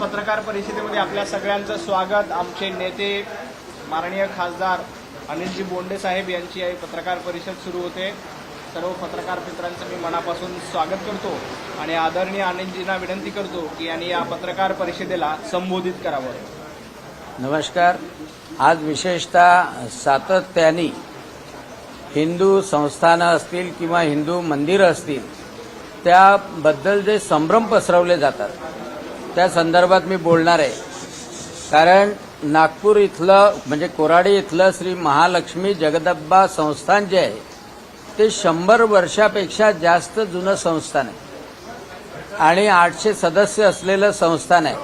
पत्रकार परिषदेमध्ये आपल्या सगळ्यांचं स्वागत. आमचे नेते माननीय खासदार अनिलजी बोंडे साहेब यांची पत्रकार परिषद सुरू होते. सर्व पत्रकार मित्रांचं मी मनापासून स्वागत करतो आणि आदरणीय अनिलजींना विनंती करतो की यांनी या पत्रकार परिषदेला संबोधित करावं. नमस्कार. आज विशेषतः सातत्याने हिंदू संस्थानं असतील किंवा हिंदू मंदिरं असतील त्याबद्दल जे संभ्रम पसरवले जातात त्या संदर्भात मी बोलणार आहे. कारण नागपूर इथलं म्हणजे कोराडी इथलं श्री महालक्ष्मी जगदंबा संस्थान जे आहे ते शंभर वर्षापेक्षा जास्त जुनं संस्थान आहे. आणि आठशे सदस्य असलेलं संस्थान आहे.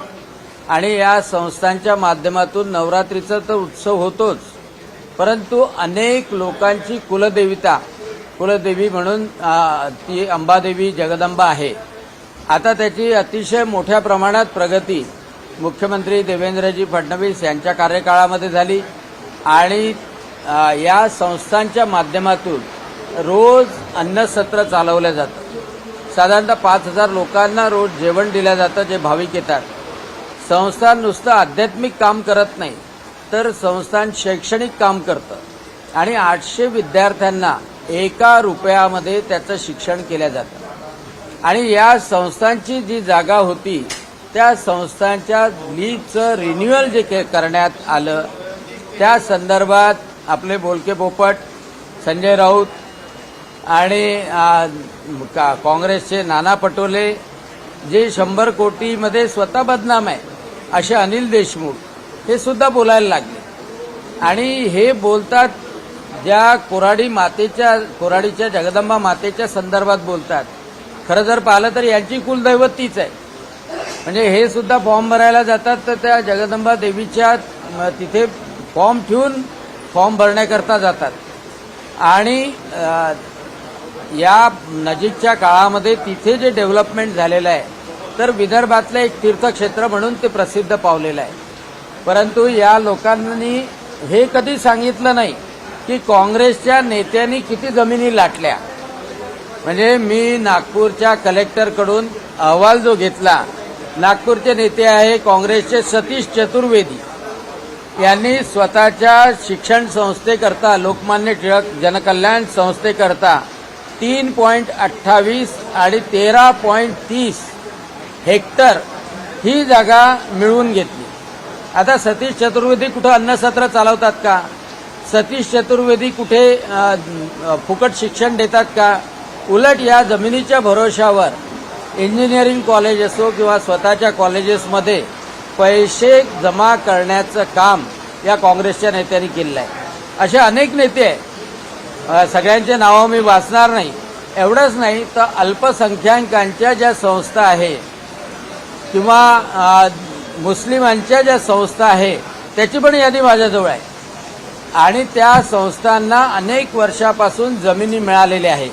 आणि या संस्थांच्या माध्यमातून नवरात्रीचा तर उत्सव होतोच. परंतु अनेक लोकांची कुलदेविता कुलदेवी म्हणून ती अंबादेवी जगदंबा आहे. आता त्याची अतिशय मोठ्या प्रमाणात प्रगती मुख्यमंत्री देवेंद्रजी फडणवीस यांच्या कार्यकाळामध्ये झाली आणि या संस्थांच्या माध्यमातून रोज अन्नसत्र चालवलं जातं साधारणतः पाच हजार लोकांना रोज जेवण दिलं जातं जे भाविक येतात. संस्थान नुसतं आध्यात्मिक काम करत नाही तर संस्थान शैक्षणिक काम करतं. आणि आठशे विद्यार्थ्यांना एका रुपयामध्ये त्याचं शिक्षण केलं जातं. आणि या संस्थांची जी जागा होती त्या संस्थांच्या लीजचं रिन्युअल जे के- करण्यात आलं त्या संदर्भात आपले बोलके पोपट संजय राऊत आणि का- काँग्रेसचे नाना पटोले जे शंभर कोटीमध्ये स्वतः बदनाम आहे असे अनिल देशमुख हे सुद्धा बोलायला लागले. आणि हे बोलतात ज्या कोराडी मातेच्या कोराडीच्या जगदंबा मातेच्या संदर्भात बोलतात खरं जर पाहिलं तर यांची कुलदैवत तीच आहे. म्हणजे हे सुद्धा फॉर्म भरायला जातात तर त्या जगदंबा देवीच्या तिथे फॉर्म ठेवून फॉर्म भरण्याकरता जातात. आणि या नजीकच्या काळामध्ये तिथे जे डेव्हलपमेंट झालेलं आहे तर विदर्भातलं एक तीर्थक्षेत्र म्हणून ते प्रसिद्ध पावलेलं आहे. परंतु या लोकांनी हे कधी सांगितलं नाही की काँग्रेसच्या नेत्यांनी किती जमिनी लाटल्या. म्हणजे मी नागपूरच्या कलेक्टरकडून अहवाल जो घेतला नागपूरचे नेते आहे काँग्रेसचे सतीश चतुर्वेदी. यांनी स्वतःच्या शिक्षण संस्थेकरता लोकमान्य टिळक जनकल्याण संस्थेकरता तीन पॉईंट अठ्ठावीस आणि तेरा पॉईंट तीस हेक्टर ही जागा मिळवून घेतली. आता सतीश चतुर्वेदी कुठं अन्नसत्र चालवतात का? सतीश चतुर्वेदी कुठे फुकट शिक्षण देतात का? उलट या जमिनीच्या भरोशावर इंजिनिअरिंग कॉलेज असो किंवा स्वतःच्या कॉलेजेसमध्ये पैसे जमा करण्याचं काम या काँग्रेसच्या नेत्यांनी केलेलं आहे. असे अनेक नेते आहेत. सगळ्यांचे नावं मी वाचणार नाही. एवढंच नाही तर अल्पसंख्याकांच्या ज्या संस्था आहे किंवा मुस्लिमांच्या ज्या संस्था आहे त्याची पण यादी माझ्याजवळ आहे. आणि त्या संस्थांना अनेक वर्षापासून जमिनी मिळालेल्या आहे.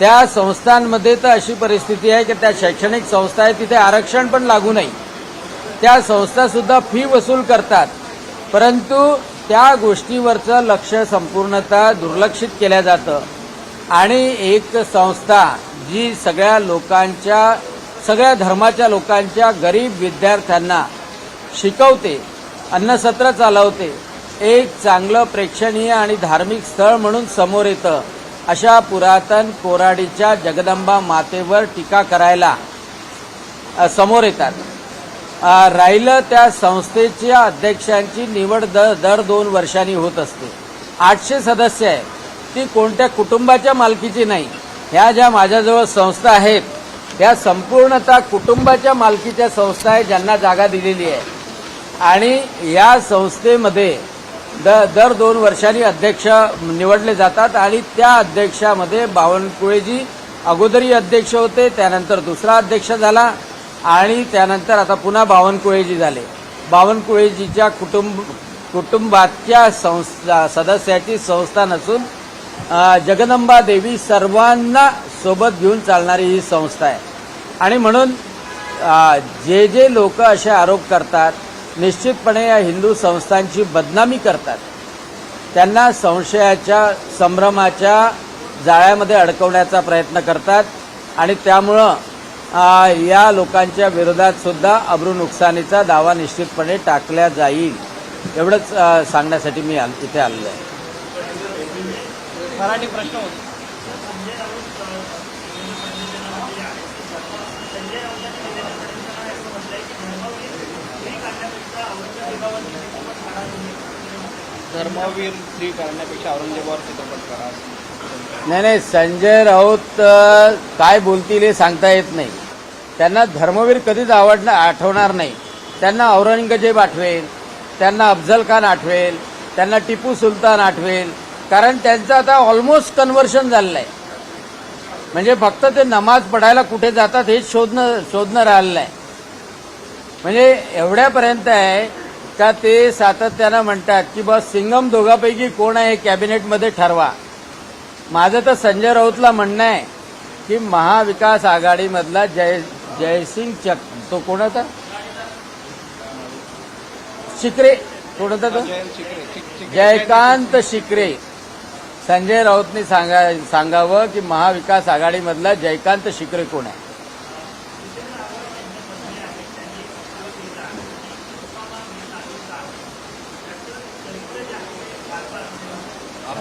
त्या संस्थांमध्ये तर अशी परिस्थिती आहे की त्या शैक्षणिक संस्था आहे तिथे आरक्षण पण लागू नाही. त्या संस्थासुद्धा फी वसूल करतात. परंतु त्या गोष्टीवरचं लक्ष संपूर्णतः दुर्लक्षित केलं जातं. आणि एक संस्था जी सगळ्या लोकांच्या सगळ्या धर्माच्या लोकांच्या गरीब विद्यार्थ्यांना शिकवते अन्नसत्र चालवते एक चांगलं प्रेक्षणीय आणि धार्मिक स्थळ म्हणून समोर येतं अशा पुरातन कोराडीच्या जगदंबा मातेवर टीका करायला समोर येतात. राहिलं त्या संस्थेच्या अध्यक्षांची निवड दर दर दोन वर्षांनी होत असते. आठशे सदस्य आहे ती कोणत्या कुटुंबाच्या मालकीची नाही. ह्या ज्या माझ्याजवळ संस्था आहेत त्या संपूर्णतः कुटुंबाच्या मालकीच्या संस्था आहेत ज्यांना जागा दिलेली आहे. आणि या संस्थेमध्ये द दर दोन वर्षांनी अध्यक्ष निवडले जातात आणि त्या अध्यक्षामध्ये बावनकुळेजी अगोदरी अध्यक्ष होते त्यानंतर दुसरा अध्यक्ष झाला आणि त्यानंतर आता पुन्हा बावनकुळेजी झाले. बावनकुळेजीच्या कुटुंब कुटुंबाच्या संस्था सदस्याची संस्था नसून जगदंबा देवी सर्वांना सोबत घेऊन चालणारी ही संस्था आहे. आणि म्हणून जे जे लोक असे आरोप करतात निश्चितपणे या हिंदू संस्थांची बदनामी करतात. त्यांना संशयाच्या संभ्रमाच्या जाळ्यामध्ये अडकवण्याचा प्रयत्न करतात आणि त्यामुळं या लोकांच्या विरोधात सुद्धा अब्रू नुकसानीचा दावा निश्चितपणे टाकल्या जाईल. एवढंच सांगण्यासाठी मी इथे आलेलो आहे. मराठी प्रश्न होते. धर्मवीर थ्री करण्यापेक्षा औरंगजेबावर चित्रपट करा. नाही नाही संजय राऊत काय बोलतील हे सांगता येत नाही. त्यांना धर्मवीर कधीच आवडणार आठवणार नाही. त्यांना औरंगजेब आठवेल त्यांना अफजल खान आठवेल त्यांना टिपू सुलतान आठवेल कारण त्यांचं आता ऑलमोस्ट कन्व्हर्शन झालेलं आहे म्हणजे फक्त ते नमाज पढायला कुठे जातात हेच शोधणं शोधणं राहिलेलं आहे म्हणजे एवढ्यापर्यंत आहे का ते सातत्यानं म्हणतात की बस सिंगम दोघांपैकी कोण आहे कॅबिनेटमध्ये ठरवा. माझं तर संजय राऊतला म्हणणं आहे की महाविकास आघाडीमधला जय जयसिंग चक तो कोण होता शिकरे कोण होता तो जयकांत शिकरे. संजय राऊतनी सांगा सांगावं की महाविकास आघाडीमधला जयकांत शिकरे कोण आहे?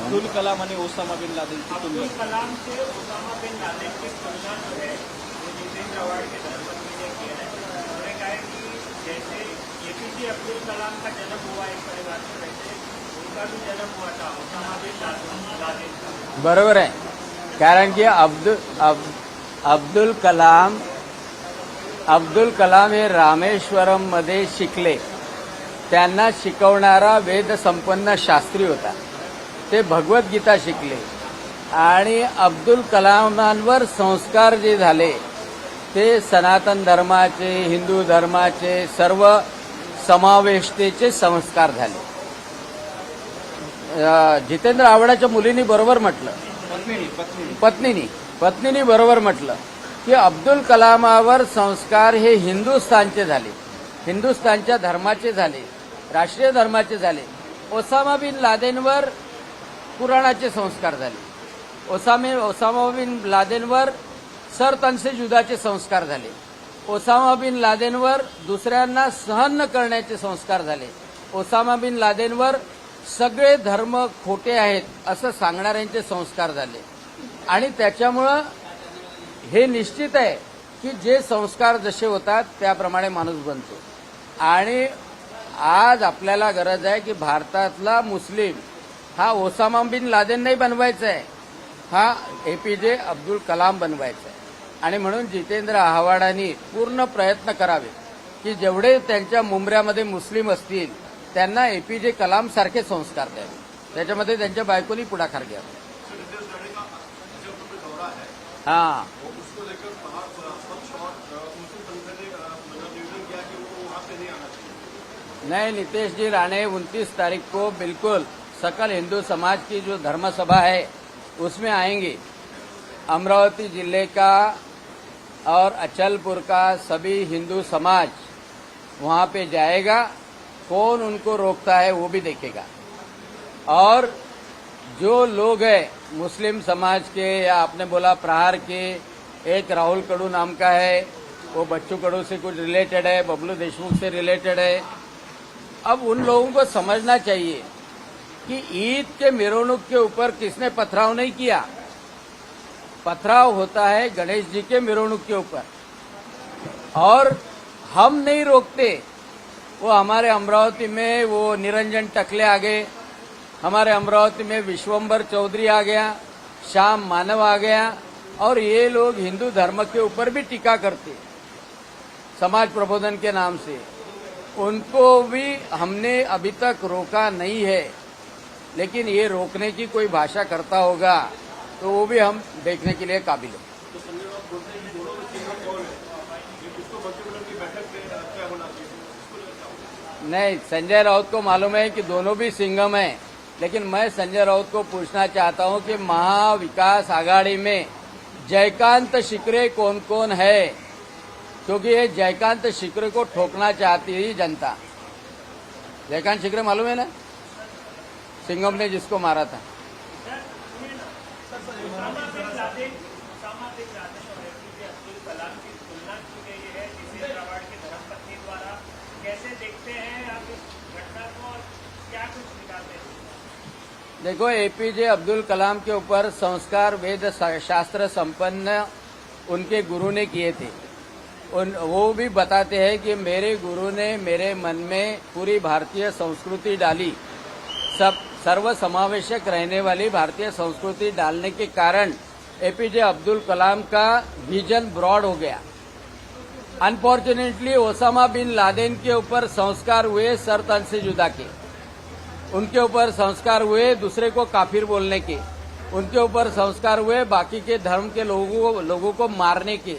अब्दुल कलाम आणि ओसामा बिन लादेनची तुलना कलाम से ओसामा बिन लादेन की तुलना जो है वो नितिन गवाड़ के धर्मपत्नी ने किया है उन्होंने कहा है कि जैसे एपीजे अब्दुल कलाम का जन्म हुआ एक परिवार में वैसे उनका भी जन्म हुआ था ओसामा बिन लादेन का बरोबर आहे. कारण की अब्दुल अब, अब्दुल कलाम अब्दुल कलाम हे रामेश्वरममध्ये शिकले. त्यांना शिकवणारा वेद संपन्न शास्त्री होता. ते भगवद्गीता शिकले. आणि अब्दुल कलामांवर संस्कार जे झाले ते सनातन धर्माचे हिंदू धर्माचे सर्व समावेशतेचे संस्कार झाले. जितेंद्र आव्हाडाच्या मुलींनी बरोबर म्हटलं. पत्नीनी पत्नीनी. पत्नीनी पत्नीनी बरोबर म्हटलं की अब्दुल कलामावर संस्कार हे हिंदुस्थानचे झाले. हिंदुस्थानच्या धर्माचे झाले राष्ट्रीय धर्माचे झाले. ओसामा बिन लादेनवर कुराणाचे संस्कार झाले. ओसामे ओसामा बिन लादेनवर सर तनसे युद्धाचे संस्कार झाले. ओसामा बिन लादेनवर दुसऱ्यांना सहन न करण्याचे संस्कार झाले. ओसामा बिन लादेनवर सगळे धर्म खोटे आहेत असं सांगणाऱ्यांचे संस्कार झाले. आणि त्याच्यामुळं हे निश्चित आहे की जे संस्कार जसे होतात त्याप्रमाणे माणूस बनतो. आणि आज आपल्याला गरज आहे की भारतातला मुस्लिम हा ओसामा बिन लादेन नाही बनवायचा आहे. हा एपीजे अब्दुल कलाम बनवायचा आहे. आणि म्हणून जितेंद्र आव्हाडांनी पूर्ण प्रयत्न करावे की जेवढे त्यांच्या मुंबऱ्यामध्ये मुस्लिम असतील त्यांना एपीजे कलाम सारखे संस्कार द्यावे. त्याच्यामध्ये त्यांच्या बायकोनी पुढाकार घ्यावा. हा. नहीं नीतीश जी राणे उनतीस तारीख को बिल्कुल सकल हिंदू समाज की जो धर्म सभा है, उसमें आएँगे। अमरावती ज़िले का और अचलपुर का सभी हिंदू समाज वहाँ पे जाएगा। कौन उनको रोकता है, वो भी देखेगा। और जो लोग हैं, मुस्लिम समाज के, या आपने बोला प्रहार के, एक राहुल कड़ू नाम का है, वो बच्चू कड़ू से कुछ रिलेटेड है, बबलू देशमुख से रिलेटेड है। अब उन लोगों को समझना चाहिए कि ईद के मेरोनुक के ऊपर किसने पथराव नहीं किया? पथराव होता है गणेश जी के मेरोनुक के ऊपर। और हम नहीं रोकते। वो हमारे अमरावती में वो निरंजन टकले आ गए। हमारे अमरावती में विश्वम्बर चौधरी आ गया, श्याम मानव आ गया, और ये लोग हिंदू धर्म के ऊपर भी टीका करते, समाज प्रबोधन के नाम से। उनको भी हमने अभी तक रोका नहीं है। लेकिन ये रोकने की कोई भाषा करता होगा तो वो भी हम देखने के लिए काबिल हैं। नहीं संजय राउत को मालूम है कि दोनों भी सिंगम हैं लेकिन मैं संजय राउत को पूछना चाहता हूँ कि महाविकास आघाड़ी में जयकांत शिकरे कौन कौन है? क्योंकि ये जयकांत शिकरे को ठोकना चाहती है जनता। जयकांत शिकरे मालूम है ना? सिंगम ने जिसको मारा था। देखो एपीजे अब्दुल कलाम के ऊपर संस्कार, वेद शास्त्र संपन्न उनके गुरु ने किए थे। उन वो भी बताते हैं कि मेरे गुरु ने मेरे मन में पूरी भारतीय संस्कृति डाली। सब सर्व समावेशक रहने वाली भारतीय संस्कृति डालने के कारण एपीजे अब्दुल कलाम का विजन ब्रॉड हो गया। अनफॉर्चुनेटली ओसामा बिन लादेन के ऊपर संस्कार हुए सर तन से जुदा के। उनके ऊपर संस्कार हुए दूसरे को काफिर बोलने के। उनके ऊपर संस्कार हुए बाकी के धर्म के लोगों को लोगों को मारने के,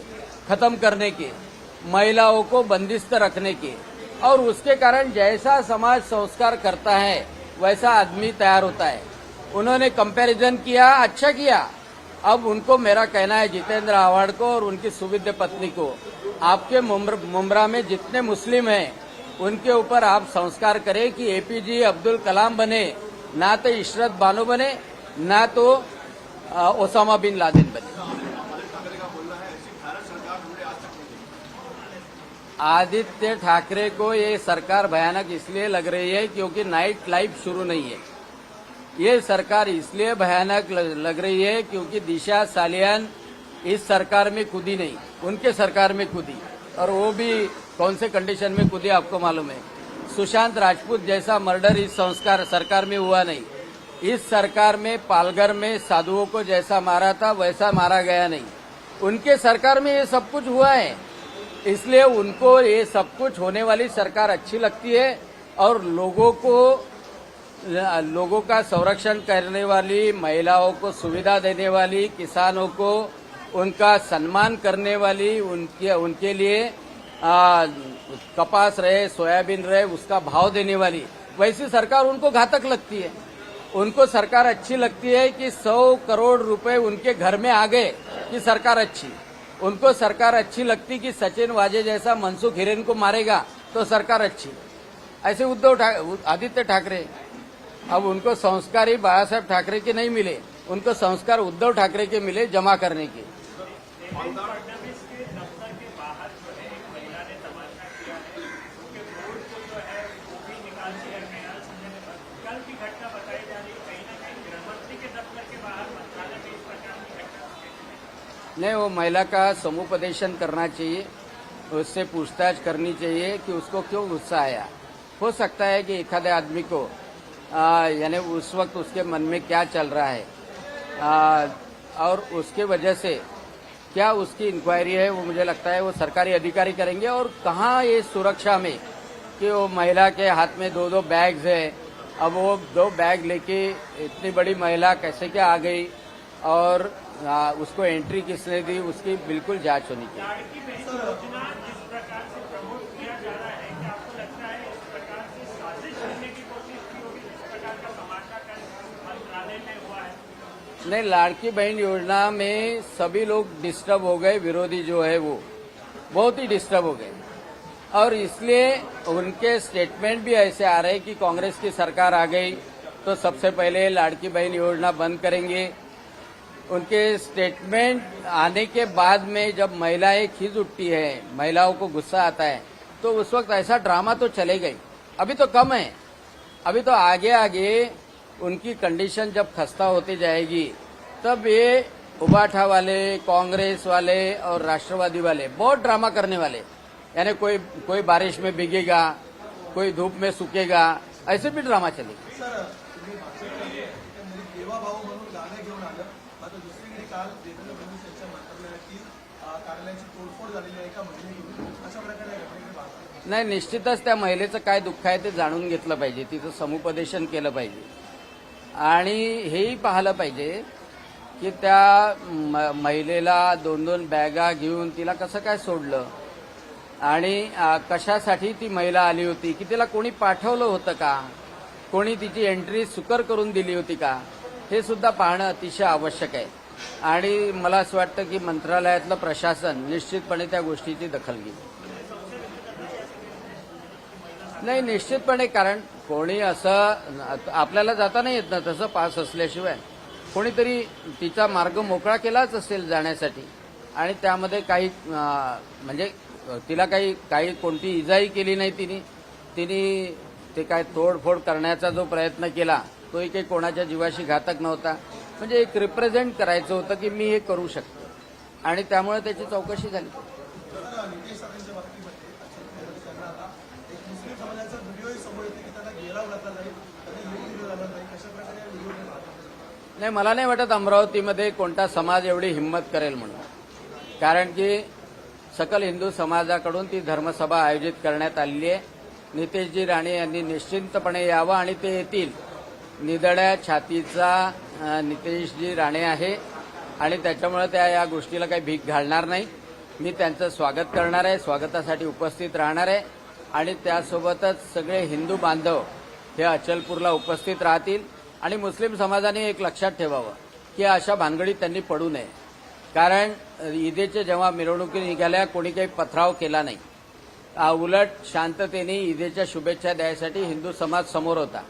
खत्म करने के, महिलाओं को बंदिस्त रखने के। और उसके कारण जैसा समाज संस्कार करता है वैसा आदमी तैयार होता है। उन्होंने कंपैरिजन किया अच्छा किया। अब उनको मेरा कहना है जितेंद्र आवाड़ को और उनकी सुविद्य पत्नी को। आपके मुमरा में जितने मुस्लिम हैं, उनके ऊपर आप संस्कार करें कि एपीजे अब्दुल कलाम बने, ना तो इशरत बानो बने, ना तो ओसामा बिन लादेन बने। आदित्य ठाकरे को ये सरकार भयानक इसलिए लग रही है क्योंकि नाइट लाइफ शुरू नहीं है। ये सरकार इसलिए भयानक लग रही है क्योंकि दिशा सालियान इस सरकार में कूदी नहीं, उनके सरकार में कूदी और वो भी कौन से कंडीशन में कूदी आपको मालूम है? सुशांत राजपूत जैसा मर्डर इस संस्कार, सरकार में हुआ नहीं। इस सरकार में पालघर में साधुओं को जैसा मारा था, वैसा मारा गया नहीं। उनके सरकार में ये सब कुछ हुआ है। इसलिए उनको ये सब कुछ होने वाली सरकार अच्छी लगती है और लोगों को लोगों का संरक्षण करने वाली महिलाओं को सुविधा देने वाली किसानों को उनका सम्मान करने वाली उनके उनके लिए आ, कपास रहे सोयाबीन रहे उसका भाव देने वाली वैसी सरकार उनको घातक लगती है। उनको सरकार अच्छी लगती है कि सौ करोड़ रुपए उनके घर में आ गए कि सरकार अच्छी। उनको सरकार अच्छी लगती कि सचिन वाजे जैसा मनसुख हिरेन को मारेगा तो सरकार अच्छी। ऐसे उद्धव आदित्य ठाकरे। अब उनको संस्कार ही बाला साहेब ठाकरे के नहीं मिले, उनको संस्कार उद्धव ठाकरे के मिले जमा करने के देवेंद्र फडणवीस के दफ्तर के बाहर जो है एक महिला ने तमाशा किया है उनके बोर्ड को जो है वो भी निकाल दिया गया संजय ने कल की घटना बताई जा रही है कहीं ना कहीं गृहमंत्री के दफ्तर के बाहर मंत्रालय में इस प्रकार की घटना नहीं वो महिला का समुपदेशन करना चाहिए उससे पूछताछ करनी चाहिए कि उसको क्यों गुस्सा आया। हो सकता है कि एखाद्या आदमी को यानी उस वक्त उसके मन में क्या चल रहा है आ, और उसके वजह से क्या उसकी इंक्वायरी है वो मुझे लगता है वो सरकारी अधिकारी करेंगे। और कहाँ ये सुरक्षा में कि वो महिला के हाथ में दो दो बैग्स है अब वो दो बैग लेके इतनी बड़ी महिला कैसे क्या आ गई और आ, उसको एंट्री किसने दी उसकी बिल्कुल जाँच होनी चाहिए। नहीं लाड़की बहन योजना में सभी लोग डिस्टर्ब हो गए विरोधी जो है वो बहुत ही डिस्टर्ब हो गए। और इसलिए उनके स्टेटमेंट भी ऐसे आ रहे हैं कि कांग्रेस की सरकार आ गई तो सबसे पहले लाड़की बहन योजना बंद करेंगे। उनके स्टेटमेंट आने के बाद में जब महिलाएँ खींच उठती है, महिलाओं को गुस्सा आता है तो उस वक्त ऐसा ड्रामा तो चले गई। अभी तो कम है। अभी तो आगे आगे उनकी कंडीशन जब खस्ता होती जाएगी, तब ये उबाठा वाले, कांग्रेस वाले और राष्ट्रवादी वाले, बहुत ड्रामा करने वाले। यानी कोई कोई बारिश में भीगेगा, कोई धूप में सूखेगा, ऐसे भी ड्रामा चलेगा। नाही निश्चितच त्या महिलेचं काय दुःख आहे ते जाणून घेतलं पाहिजे. तिचं समुपदेशन केलं पाहिजे. आणि हेही पाहिलं पाहिजे की त्या म- महिलेला दोन दोन बॅगा घेऊन तिला कसं काय सोडलं? आणि कशासाठी ती महिला आली होती? की तिला कोणी पाठवलं होतं का? कोणी तिची एंट्री सुकर करून दिली होती का? हे सुद्धा पाहणं अतिशय आवश्यक आहे. आणि मला असं वाटतं की मंत्रालयातलं प्रशासन निश्चितपणे त्या गोष्टीची दखल घेईल. नाही निश्चितपणे कारण कोणी असं आपल्याला जाता नाही येत ना तसं पास असल्याशिवाय. कोणीतरी तिचा मार्ग मोकळा केलाच असेल जाण्यासाठी. आणि त्यामध्ये काही म्हणजे तिला काही काही कोणती इजाही केली नाही तिने. तिने ते काय तोडफोड करण्याचा जो प्रयत्न केला तोही काही कोणाच्या जीवाशी घातक नव्हता. म्हणजे एक रिप्रेझेंट करायचं होतं की मी हे करू शकतो. आणि त्यामुळे त्याची चौकशी झाली तर नितेश राणेंच्या बाबतीमध्ये अक्षय त्यांना आता एक मुस्लिम समाजाचा व्हिडिओही समोर येते की त्यांना गेराव घातला जाईल त्यांना योग्य व्हिडिओ झाला नाही कशा प्रकारे या व्हिडिओ नाही मला नाही वाटत अमरावतीमध्ये कोणता समाज एवढी हिंमत करेल म्हणून. कारण की सकल हिंदू समाजाकडून ती धर्मसभा आयोजित करण्यात आलेली आहे. नितेशजी राणे यांनी निश्चिंतपणे यावं आणि ते येतील. निदड्या छातीचा नितेशजी राणे आहे आणि त्याच्यामुळे त्या या गोष्टीला काही भीक घालणार नाही. मी त्यांचं स्वागत करणार आहे स्वागतासाठी उपस्थित राहणार आहे आणि त्यासोबतच सगळे हिंदू बांधव हे अचलपूरला उपस्थित राहतील. आणि मुस्लिम समाजाने एक लक्षात ठेवावं की अशा भानगडीत त्यांनी पडू नये. कारण ईदेच्या जेव्हा मिरवणुकी निघाल्या कोणी काही पथराव केला नाही. उलट शांततेने ईदेच्या शुभेच्छा द्यायसाठी हिंदू समाज समोर होता.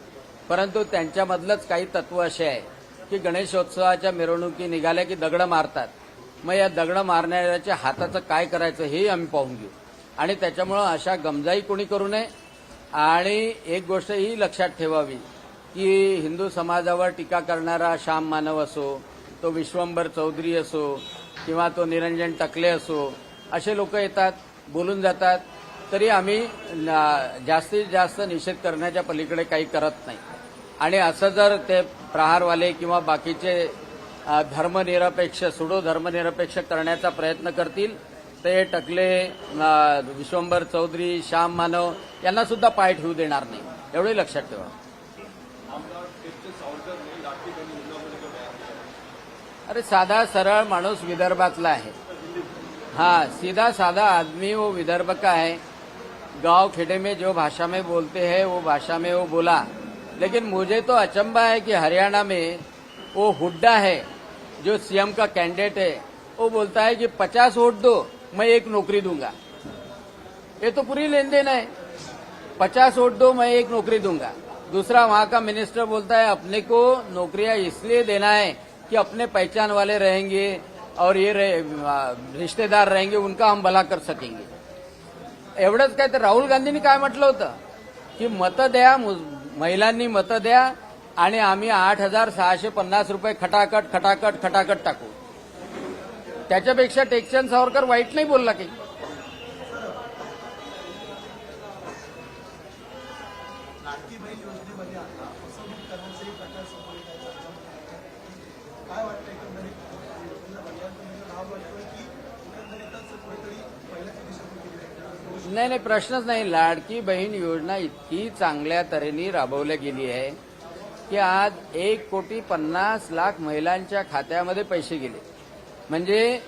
परंतु त्यांच्यामधलंच काही तत्व असे आहे की गणेशोत्सवाच्या मिरवणुकी निघाल्या की दगडं मारतात. मग या दगडं मारणाऱ्याच्या हाताचं काय करायचं हेही आम्ही पाहून घेऊ. आणि त्याच्यामुळं अशा गमजाई कोणी करू नये. आणि एक गोष्ट ही लक्षात ठेवावी की हिंदू समाजावर टीका करणारा श्याम मानव असो तो विश्वंभर चौधरी असो किंवा तो निरंजन टकले असो असे लोक येतात बोलून जातात तरी आम्ही जास्तीत जास्त निषेध करण्याच्या पलीकडे काही करत नाही. आणि असं जर ते प्रहारवाले किंवा बाकीचे धर्मनिरपेक्ष सुडो धर्मनिरपेक्ष करण्याचा प्रयत्न करतील ते टकले विश्वंभर चौधरी श्याम मानव यांना सुद्धा पाय ठेवू देणार नाही. एवढंही लक्षात ठेवा. अरे साधा, सरळ माणूस विदर्भातला है हाँ सीधा साधा आदमी वो विदर्भ का है? गाँव खेड़े में जो भाषा में बोलते हैं, वो भाषा में वो बोला. लेकिन मुझे तो अचंबा है कि हरियाणा में वो हुड्डा है, जो सीएम का कैंडिडेट है. वो बोलता है कि पचास वोट दो, मैं एक नौकरी दूँगा. ये तो पूरी लेन देन है. पचास वोट दो, मैं एक नौकरी दूँगा. दूसरा वहाँ का मिनिस्टर बोलता है, अपने को नौकरियाँ इसलिए देना है कि अपने पहचान वाले रहेंगे और ये रहे- रिश्तेदार रहेंगे उनका हम भला कर सकेंगे। एवढंच काय तर राहुल गांधींनी काय म्हटलं होतं? की मतं द्या मु- महिलांनी मतं द्या आणि आम्ही आठ हजार सहाशे पन्नास रुपये खटाकट खटाकट खटाकट टाकू. त्याच्यापेक्षा टेकचंद सावरकर वाईट नाही बोलला काही. नाही नाही प्रश्नच नाही. लाडकी बहीण योजना इतकी चांगल्या तऱ्हेने राबवल्या गेली आहे की आज एक कोटी पन्नास लाख महिलांच्या खात्यामध्ये पैसे गेले. म्हणजे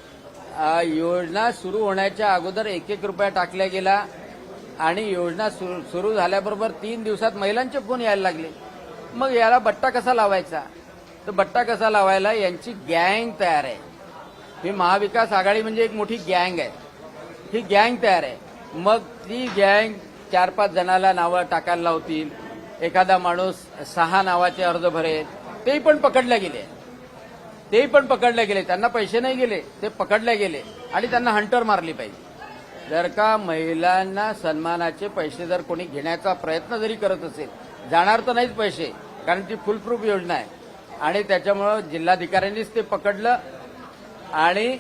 योजना सुरू होण्याच्या अगोदर एक एक रुपया टाकल्या गेला आणि योजना सुरू सुरू झाल्याबरोबर तीन दिवसात महिलांचे फोन यायला लागले. मग याला बट्टा कसा लावायचा? तर बट्टा कसा लावायला यांची गँग तयार आहे. ही महाविकास आघाडी म्हणजे एक मोठी गँग आहे. ही गँग तयार आहे. मग ती गँग चार पाच जणाला नावं टाकायला लावतील. एखादा माणूस सहा नावाचे अर्ज भरेल. तेही पण पकडले गेले. तेही पण पकडले गेले. त्यांना पैसे नाही गेले. ते पकडले गेले. आणि त्यांना हंटर मारली पाहिजे. जर का महिलांना सन्मानाचे पैसे जर कोणी घेण्याचा प्रयत्न जरी करत असेल जाणार तर नाहीच पैसे कारण ती फुलप्रूफ योजना आहे. आणि त्याच्यामुळं जिल्हाधिकाऱ्यांनीच ते पकडलं. आणि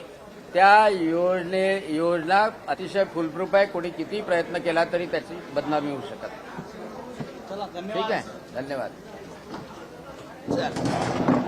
त्या योजने योजना अतिशय फुलप्रूफ आहे कोणी किती प्रयत्न केला तरी त्याची बदनामी होऊ शकत ठीक आहे? धन्यवाद. चल.